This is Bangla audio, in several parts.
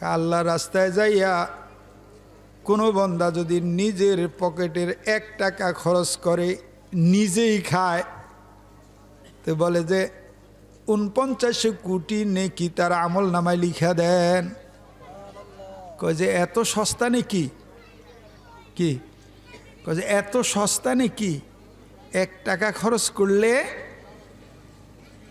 আল্লাহ রাস্তায় যাইয়া কোনো বন্দা যদি নিজের পকেটের এক টাকা খরচ করে নিজেই খায়, তো বলে যে, উনপঞ্চাশ কোটি নেকি তার আমল নামায় লিখা দেন। কয় যে, এত সস্তা নাকি? কি? কয় যে, এত সস্তা নাকি? এক টাকা খরচ করলে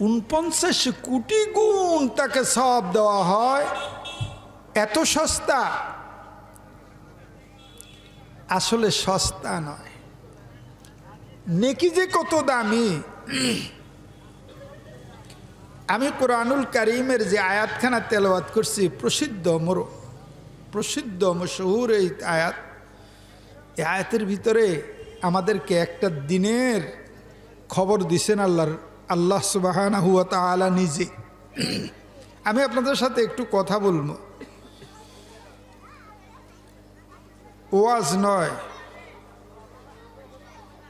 উনপঞ্চাশ কোটি গুণ তাকে সব দেওয়া হয়। এত সস্তা? আসলে সস্তা নয়। নেকি যে কত দামি? আমি কোরআনুল কারিমের যে আয়াতখানা তেলাওয়াত করছি, প্রসিদ্ধ মোর, প্রসিদ্ধ মশহুর এই আয়াত এই আয়াতের ভিতরে আমাদেরকে একটা দিনের খবর দিছেন আল্লাহর, আল্লাহ সুবাহানা হুয়া তালা নিজে। আমি আপনাদের সাথে একটু কথা বলব। ওয়াজ নয়।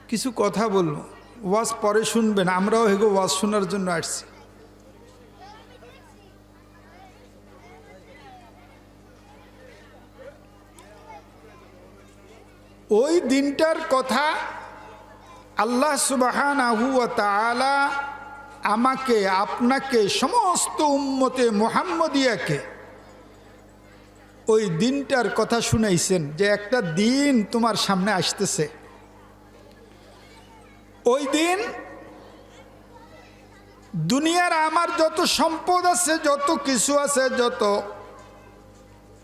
কিছু কথা বলব। ওয়াজ পরে শুনবেন, আমরাও হেগো ওয়াজ শোনার জন্য আসছি। ওই দিনটার কথা আল্লাহ সুবাহান আহু তালা আমাকে, আপনাকে, সমস্ত উম্মতে মোহাম্মদিয়াকে ওই দিনটার কথা শুনাইছেন যে একটা দিন তোমার সামনে আসতেছে। ওই দিন দুনিয়ার আমার যত সম্পদ আছে, যত কিছু আছে, যত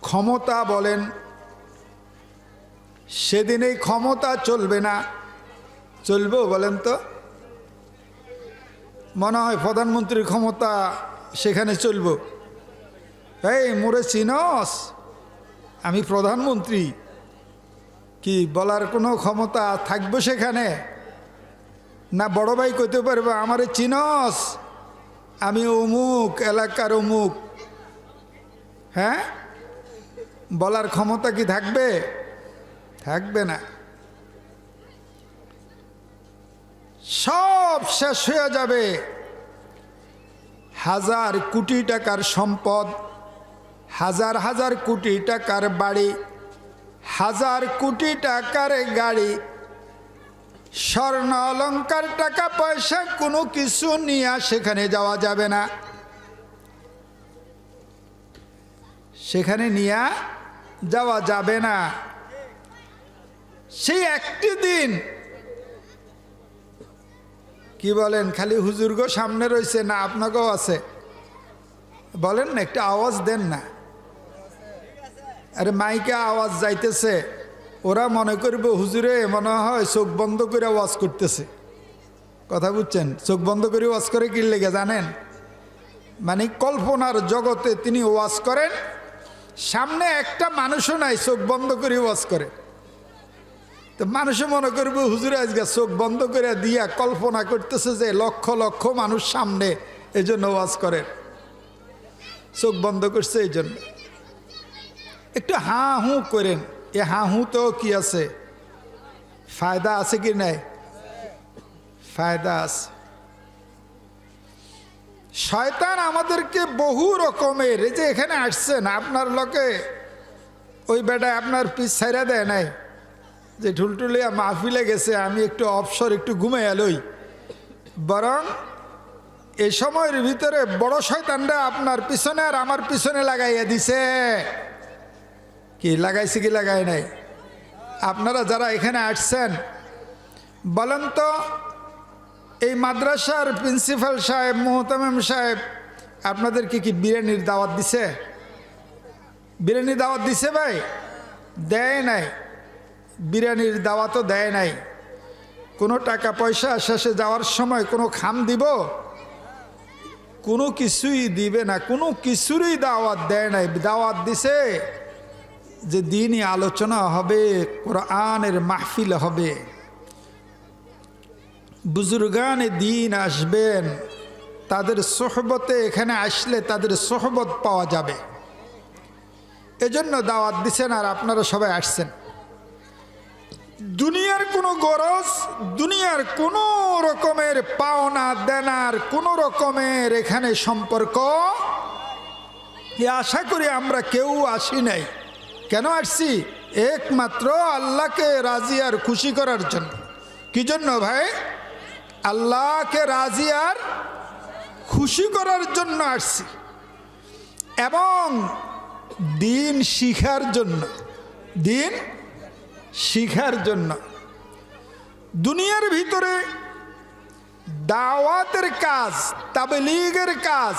ক্ষমতা বলেন, সেদিন এই ক্ষমতা চলবে না। চলবেও বলেন তো? মনে হয় প্রধানমন্ত্রীর ক্ষমতা সেখানে চলব। এই মোরে চিনস আমি প্রধানমন্ত্রী, কি বলার কোনো ক্ষমতা থাকবে সেখানে? না বড় ভাই কইতে পারবে, আমার চিনস, আমি অমুক এলাকার অমুক। হ্যাঁ? বলার ক্ষমতা কি থাকবে? থাকবে না। সব শেষ হয়ে যাবে। হাজার কোটি টাকার সম্পদ হাজার হাজার কোটি টাকার বাড়ি, হাজার কোটি টাকার গাড়ি, স্বর্ণ অলঙ্কার টাকা পয়সা কোনো কিছু নিয়ে সেখানে যাওয়া যাবে না। সেখানে নিয়ে যাওয়া যাবে না। সেই একটি দিন, কি বলেন, খালি হুজুরগো সামনে রয়েছে না, আপনাকেও আছে। বলেন না, একটা আওয়াজ দেন না। আরে মাইকে আওয়াজ যাইতেছে। ওরা মনে করবে, হুজুরে, মনে হয় চোখ বন্ধ করে ওয়াজ করতেছে। কথা বুঝছেন? চোখ বন্ধ করে ওয়াজ করে কি লেগে, জানেন? মানে কল্পনার জগতে তিনি ওয়াজ করেন, সামনে একটা মানুষও নাই, চোখ বন্ধ করে ওয়াজ করে। তো মানুষে মনে করবে, হুজুরে, আজকে চোখ বন্ধ করে দিয়া কল্পনা করতেছে যে লক্ষ লক্ষ মানুষ সামনে এই জন্য ওয়াজ করেন। চোখ বন্ধ করছে এই জন্য একটু হাঁ হু করেন। এ হাঁ হু তো কি আছে? ফায়দা আছে কি নাই? ফায়দা আছে। শয়তান আমাদেরকে বহু রকমের, এই যে এখানে আসছেন আপনার লোকে, ওই বেটায় আপনার পিস ছাইরা দেয় নাই। যে ঠুলটুলিয়া মাহফিলে গেছে, আমি একটু অবসর, একটু ঘুমে এলোই বরং এ সময়ের ভিতরে বড় শয়তানরা আপনার পিছনে আর আমার পিছনে লাগাইয়া দিছে। কি, লাগাইছে কি লাগাই নাই? আপনারা যারা এখানে আসছেন, বলেন তো, এই মাদ্রাসার প্রিন্সিপাল সাহেব, মোহতামিম সাহেব আপনাদেরকে কি বিরিয়ানির দাওয়াত দিছে? বিরিয়ানির দাওয়াত দিছে ভাই? দেয় নাই। বিরিয়ানির দাওয়াতও দেয় নাই। কোনো টাকা পয়সা শেষে যাওয়ার সময় কোনো খাম দিব? কোনো কিছুই দিবে না, কোনো কিছুরই দাওয়াত দেয় নাই। দাওয়াত দিছে? যে দিনই আলোচনা হবে, কোরআনের মাহফিল হবে। বুজুর্গানে দিন আসবেন, তাদের সোহবতে এখানে আসলে তাদের সোহবত পাওয়া যাবে। এজন্য দাওয়াত দিছেন আর আপনারা সবাই আসছেন। দুনিয়ার কোনো গরজ, দুনিয়ার কোনো রকমের পাওনা, দেনার কোনো রকমের এখানে সম্পর্ক। আশা করি আমরা কেউ আসি নাই। কেন আসছি? একমাত্র আল্লাহকে রাজি আর খুশি করার জন্য। কি জন্য ভাই? আল্লাহকে রাজি আর খুশি করার জন্য আসছি। এবং দিন শিখার জন্য, দিন শিখার জন্য। দুনিয়ার ভিতরে দাওয়াতের কাজ, তাবলিগের কাজ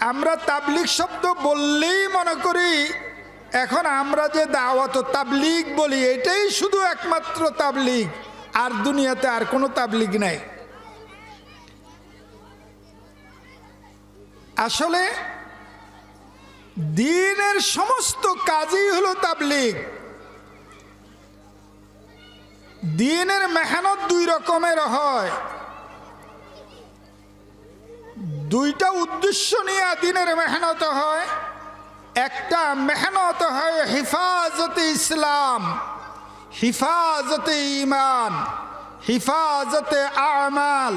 আমরা তাবলিগ শব্দ বললেই মনে করি, এখন আমরা যে দাওয়াত তাবলিগ বলি, এটাই শুধু একমাত্র তাবলিগ, আর দুনিয়াতে আর কোনো তাবলিগ নাই। আসলে দিনের সমস্ত কাজই হলো তাবলিগ। দিনের মেহনত দুই রকমের হয়। দুইটা উদ্দেশ্য নিয়ে দিনের মেহনত হয়। একটা মেহনত হয় হিফাজতে ইসলাম, হিফাজতে ইমান হিফাজতে আমাল।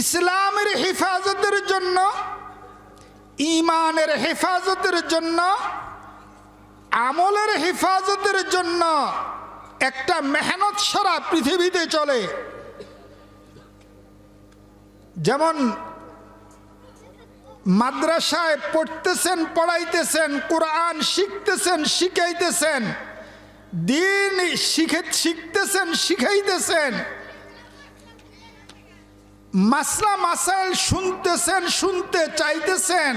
ইসলামের হেফাজতের জন্য ইমানের হেফাজতের জন্য, আমলের হেফাজতের জন্য একটা মেহনত সারা পৃথিবীতে চলে। যেমন মাদ্রাসায় পড়তেছেন, পড়াইতেছেন, কোরআন শিখতেছেন, শিখাইতেছেন, দিন শিখে, শিখতেছেন, শিখাইতেছেন, মাসলা মাসাইল শুনতেছেন, শুনতে চাইতেছেন,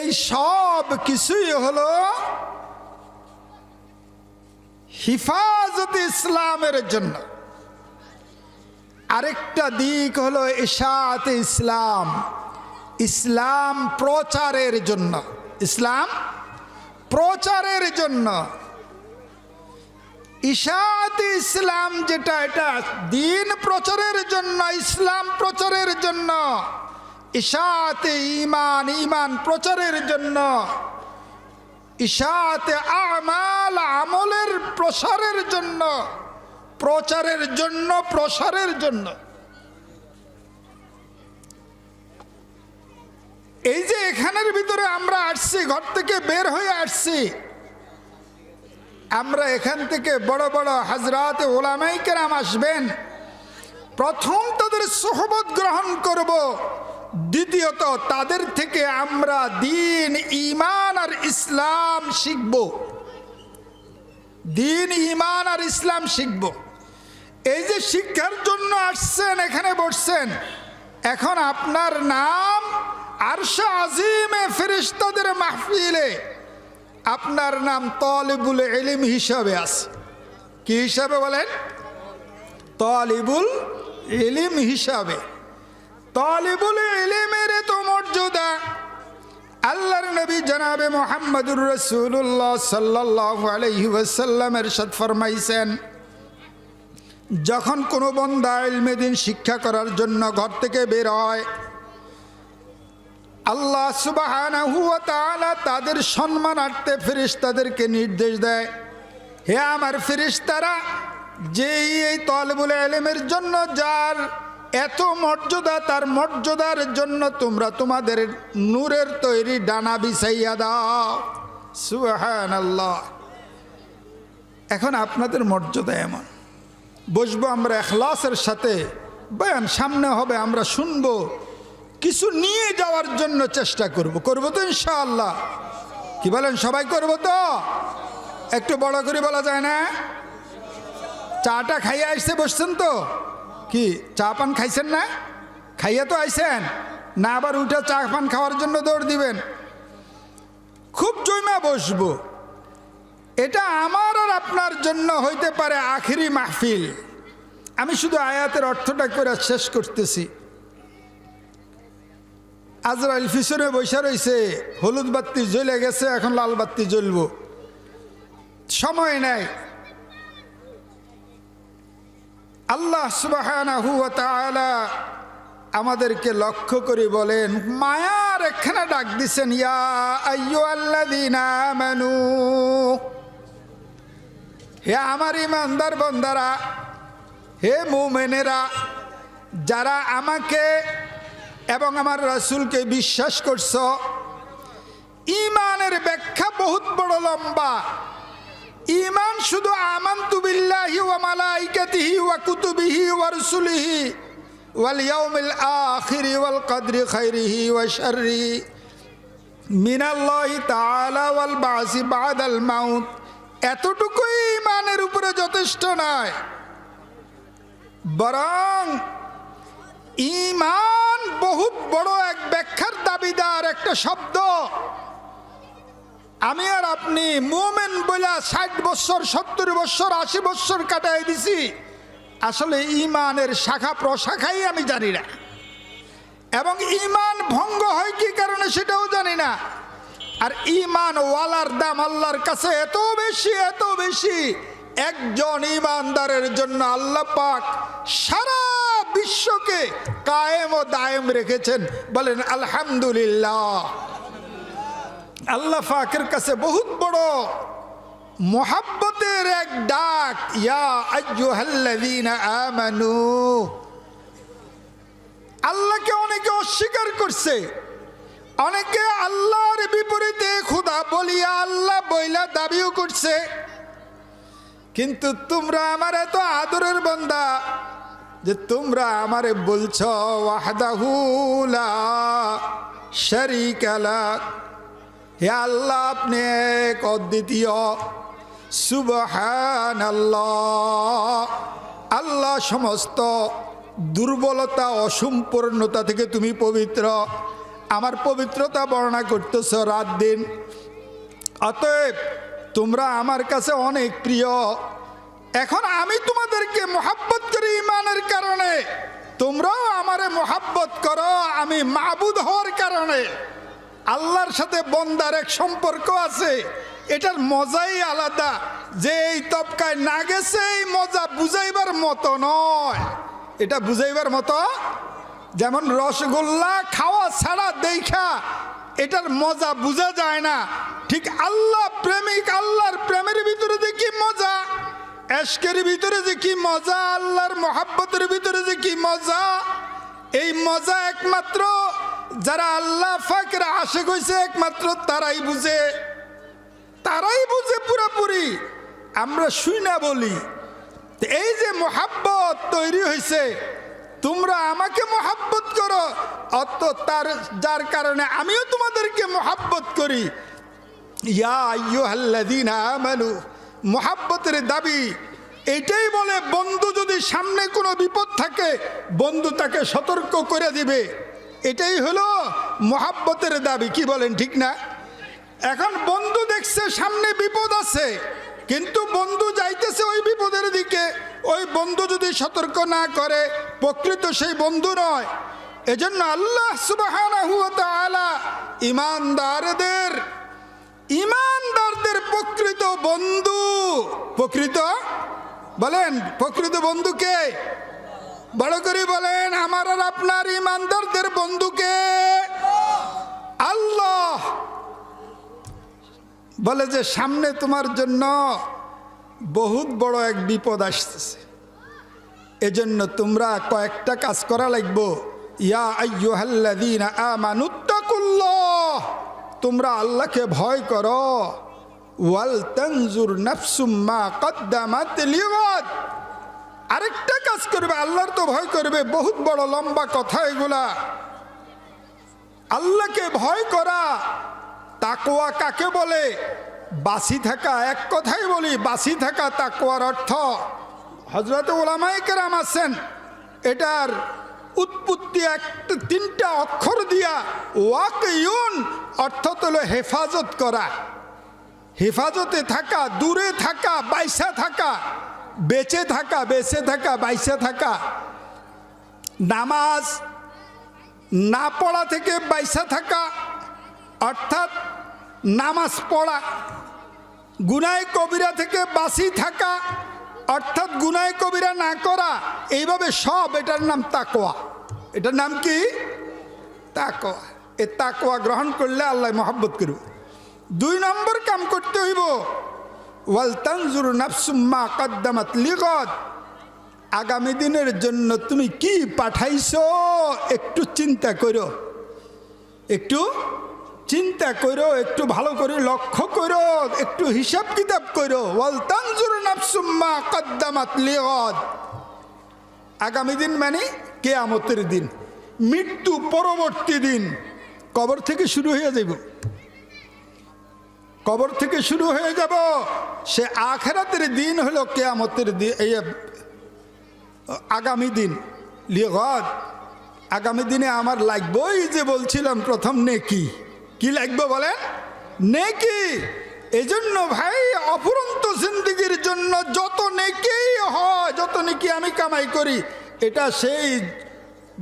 এই সব কিছুই হলো হিফাজত ইসলামের জন্য। আরেকটা দিক হলো ইশাত ইসলাম। ইসলাম প্রচারের জন্য। ইসলাম প্রচারের জন্য। ইশাত ইসলাম যেটা, এটা দিন প্রচারের জন্য, ইসলাম প্রচারের জন্য। ইশাতে ইমান ইমান প্রচারের জন্য। ইশাতে আমাল, আমলের প্রসারের জন্য। প্রচারের জন্য, প্রসারের জন্য। এই যে এখানের ভিতরে আমরা আসছি, ঘর থেকে বের হয়ে আসছি, আমরা এখান থেকে বড় বড় হাজরাতে ওলামাই কেরাম আসবেন। প্রথম তাদের সহবত গ্রহণ করব, দ্বিতীয়ত তাদের থেকে আমরা দিন ইমান আর ইসলাম শিখব। দিন ইমান আর ইসলাম শিখব। এই যে শিক্ষার জন্য আসছেন, এখানে বসছেন। এখন আপনার নাম আরশা আজিমে ফেরিস্তাদের মাহফিলে। আপনার নাম তলিবুল এলিম হিসাবে আছে। কি হিসাবে বলেন? তলিবুল এলিম হিসাবে। তলিবুল এলিমের তো মর্যাদা। আল্লাহর নবী জনাবে মোহাম্মদুর রসুল্লাহ সাল্লাহ আলহি ওয়াসাল্লামের সৎ ফরমাইছেন যখন কোনো বন্দা ইলমেদিন শিক্ষা করার জন্য ঘর থেকে বের হয়, আল্লাহ সুবাহ তাদের সম্মানার্থে ফেরিস্তাদেরকে নির্দেশ দেয়, হে আমার ফেরিস্তারা যে এই তলবুল এলেমের জন্য যার এত মর্যাদা, তার মর্যাদার জন্য তোমরা তোমাদের নূরের তৈরি ডানা বিছাইয়া দাও। সুহান আল্লাহ এখন আপনাদের মর্যাদা এমন। বসবো আমরা এখলাসের সাথে। বয়ান সামনে হবে, আমরা শুনব। কিছু নিয়ে যাওয়ার জন্য চেষ্টা করব। করব তো ইনশাআল্লাহ। কি বলেন, সবাই করব তো? একটু বড় করে বলা যায় না? চাটা খাইয়ে আসতে বসছেন তো? কি, চা পান খাইছেন না? খাইয়ে তো আইছেন না আবার উঠে চা পান খাওয়ার জন্য দৌড় দিবেন। খুব জৈমা বসবো। এটা আমার আর আপনার জন্য হইতে পারে আখিরি মাহফিল। আমি শুধু আয়াতের অর্থটা করে শেষ করতেছি। আজরাইল পিছনে বৈশা রয়েছে হলুদ বাতি জ্বলে গেছে, এখন লাল বাতি জ্বলবো। সময় নাই। আল্লাহ তাআলা আমাদেরকে লক্ষ্য করে বলেন, মায়ার এখানে ডাক দিছেন, ইয়া আমানু। হে আমার ইমানদার বন্দারা, হে মুমেনেরা, যারা আমাকে এবং আমার রাসূলকে বিশ্বাস করছ ইমানের ব্যাখ্যা বহুত বড় লম্বা। ইমান শুধু আমান্তু বিল্লাহি ওয়া মালাইকাতিহি ওয়া কুতুবিহি ওয়া রুসুলিহি ওয়াল ওয়াল খাইরিহি ওয়া শাররিহি মিনাল্লাহি মাউত। এতটুকুই ইমানের উপরে যথেষ্ট নয়। বরং ইমান বহুত বড় এক ব্যাখ্যার দাবিদার একটা শব্দ। আমি আর আপনি মোমেন বইলা ষাট বছর, সত্তর বছর, আশি বছর কাটাই দিছি। আসলে ইমানের শাখা প্রশাখাই আমি জানি না। এবং ইমান ভঙ্গ হয় কি কারণে সেটাও জানি না। আর ইমান ওয়ালার দাম আল্লাহর কাছে এত বেশি এত বেশি। একজন ইমানদারের জন্য আল্লাহ পাক সারা বিশ্বকে কায়েম ও দায়েম রেখেছেন। বলেন, আলহামদুলিল্লাহ। আল্লাহ পাকের কাছে বহুত বড় মোহাব্বতের এক ডাক, ইয়া আমানু। আল্লাহকে অনেকে অস্বীকার করছে। অনেকে আল্লাহর বিপরীতে খুদা বলিয়া আল্লাহ বইলা দাবিও করছে। কিন্তু তোমরা আমার এত আদরের বন্দা যে তোমরা আমারে বলছ ওয়াহদাহুলা হে আল্লাহ, আপনি এক অদ্বিতীয়। আল্লাহ আল্লাহ সমস্ত দুর্বলতা, অসম্পূর্ণতা থেকে তুমি পবিত্র। আমার পবিত্রতা বর্ণনা করতেছ রাত দিন। অতএব তোমরা আমার কাছে অনেক প্রিয়। এখন আমি তোমাদেরকে মোহাব্বত করি ইমানের কারণে। তোমরাও আমারে মোহাব্বত করো, আমি মাবুদ হওয়ার কারণে। আল্লাহর সাথে বন্দার এক সম্পর্ক আছে, এটার মজাই আলাদা। যে এই তবকায় না গেছে, এই মজা বুঝাইবার মতো নয়। এটা বুঝাইবার মতো যেমন রসগোল্লা খাওয়া ছাড়া দেখা, এটার মজা বোঝা যায় না। ঠিক আল্লাহ প্রেমিক, আল্লাহর প্রেমের ভিতরে যে কি মজা? এশকের ভিতরে যে কি মজা? আল্লাহর মহাব্বতের ভিতরে যে কি মজা? এই মজা একমাত্র যারা আল্লাহ ফাকের আশেক হয়েছে একমাত্র তারাই বুঝে। তারাই বুঝে পুরাপুরি। আমরা শুই না বলি। এই যে মহাব্বত তৈরি হয়েছে তোমরা আমাকে মোহাব্বত করো। অত তার, যার কারণে আমিও তোমাদেরকে মোহাব্বত করি। ইয়া আমানু, মোহাব্বতের দাবি এটাই বলে বন্ধু যদি সামনে কোনো বিপদ থাকে, বন্ধু তাকে সতর্ক করে দিবে। এটাই হলো মোহাব্বতের দাবি, কি বলেন ঠিক না? এখন বন্ধু দেখছে সামনে বিপদ আছে। কিন্তু বন্ধু যাইতেছে ওই বিপদের দিকে। ওই বন্ধু যদি সতর্ক না করে, প্রকৃত সেই বন্ধু নয়। এজন্য আল্লাহ তাআলা ইমানদারদের ইমানদারদের প্রকৃত বন্ধু, প্রকৃত বলেন, প্রকৃত বন্ধুকে বড় করে বলেন, আমার আর আপনার ইমানদারদের বন্ধুকে আল্লাহ। বলে যে, সামনে তোমার জন্য বহুত বড় এক বিপদ আসতেছে। এজন্য তোমরা কয়েকটা কাজ করা লাগবো। ইয়া তোমরা আল্লাহকে ভয় করো। ওয়াল তানজুর নাফসুম মা কদ্দামাত লিগাদ, আরেকটা কাজ করবে, আল্লাহর তো ভয় করবে, বহুত বড় লম্বা কথা এগুলা। আল্লাহকে ভয় করা তাকোয়া কাকে বলে? বাসি থাকা, এক কথাই বলি, বাসি থাকা তাকোয়ার অর্থ হজরত ওলামাই কেরাম আছেন, এটার উৎপত্তি একটা তিনটা অক্ষর দিয়া ওয়াক ইউন অর্থ হলো হেফাজত করা। হেফাজতে থাকা, দূরে থাকা, বাইসা থাকা, বেঁচে থাকা বেঁচে থাকা, বাইসা থাকা। নামাজ, না পড়া থেকে বাইসা থাকা অর্থাৎ নামাজ পড়া, গুনায় কবিরা থেকে বাসি থাকা, অর্থাৎ গুনায় কবিরা না করা, এইভাবে সব এটার নাম তাকোয়া এটার নাম কি? তাকোয়া এ তাকোয়া গ্রহণ করলে আল্লাহ মহাব্বত করবে দুই নম্বর কাম করতে হইব, ওয়াল তানজুর নাফসুম্মা কদ্দামাত লিগদ। আগামী দিনের জন্য তুমি কি পাঠাইছো, একটু চিন্তা করো। একটু চিন্তা করো একটু ভালো করে লক্ষ্য করো একটু হিসাব কিতাব করো কদ্দামাত আগামী দিন মানে কেয়ামতের দিন। মৃত্যু পরবর্তী দিন। কবর থেকে শুরু হয়ে যাব কবর থেকে শুরু হয়ে যাব। সে আখেরাতের দিন হলো কেয়ামতের দিন আগামী দিন। লিগদ। আগামী দিনে আমার লাগবই যে বলছিলাম প্রথম নেকি। কি লাগবে বলেন? নেকি। এজন্য ভাই, অফুরন্ত জিন্দিগির জন্য যত নেকি হয়, যত নেকি আমি কামাই করি, এটা সেই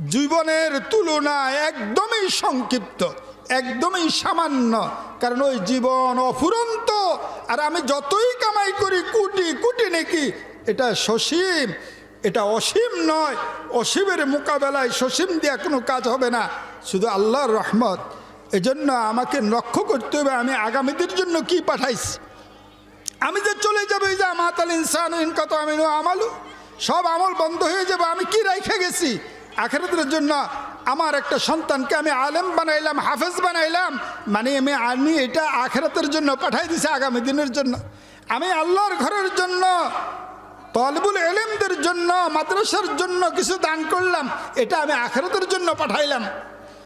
জীবনের তুলনায় একদমই সংক্ষিপ্ত, একদমই সামান্য। কারণ ওই জীবন অফুরন্ত, আর আমি যতই কামাই করি, কোটি কোটি নেকি, এটা সসীম, এটা অসীম নয়। অসীমের মোকাবেলায় সসীম দেওয়া কোনো কাজ হবে না। শুধু আল্লাহর রহমত। এজন্য আমাকে লক্ষ্য করতে হবে আমি আগামীদের জন্য কি পাঠাইছি। আমি যে চলে যাব যে মাতাল ইনসান ইনকত আমি আমালু, সব আমল বন্ধ হয়ে যাবে, আমি কি রেখে গেছি? আখেরাতের জন্য আমার একটা সন্তানকে আমি আলেম বানাইলাম, হাফেজ বানাইলাম মানে আমি আমি এটা আখেরাতের জন্য পাঠাই দিছি আগামী দিনের জন্য। আমি আল্লাহর ঘরের জন্য, তলবুল এলেমদের জন্য, মাদ্রাসার জন্য কিছু দান করলাম, এটা আমি আখেরাতের জন্য পাঠাইলাম।